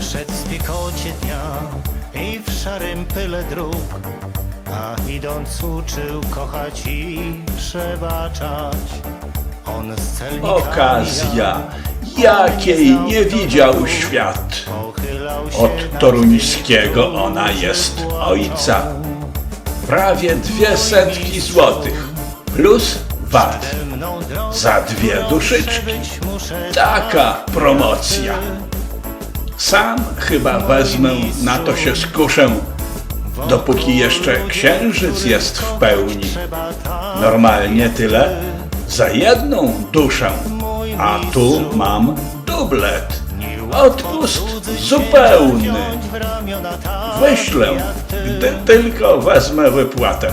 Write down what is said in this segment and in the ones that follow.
błyskocie dnia i w szarym pyle dróg, a idąc uczył kochać i przebaczać. On z celnikami Okazja, jakiej nie widział świat. pochylał się Od nad toruńskiego ona jest ojca. Prawie dwie setki złotych, plus VAT. mną drogą, Za dwie duszyczki. muszę Taka promocja. Sam chyba wezmę, na to się skuszę, dopóki jeszcze księżyc jest w pełni. Normalnie tyle za jedną duszę, a tu mam dublet. Odpust zupełny. Wyślę, gdy tylko wezmę wypłatę.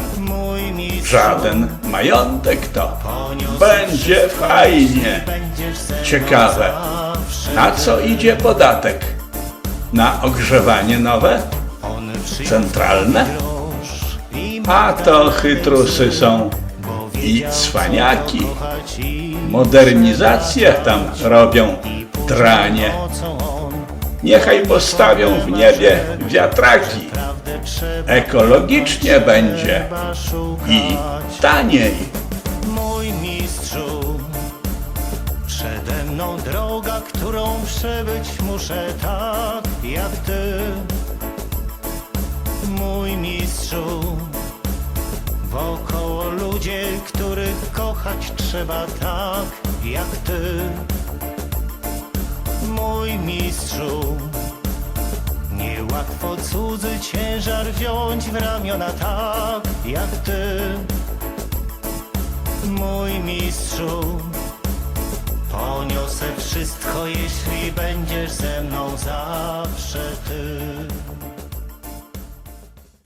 Żaden majątek to będzie fajnie. Ciekawe, na co idzie podatek? Na ogrzewanie nowe? Centralne? A to chytrusy są i cwaniaki. Modernizację tam robią dranie. Niechaj postawią w niebie wiatraki. prawdę trzeba Ekologicznie będzie i taniej. Przede mną droga, którą przebyć muszę tak jak ty. Mój mistrzu, wokoło ludzie, których kochać trzeba tak jak ty. Mój mistrzu, niełatwo cudzy ciężar wziąć w ramiona tak jak ty. Mój mistrzu, poniosę wszystko, jeśli będziesz ze mną zawsze ty.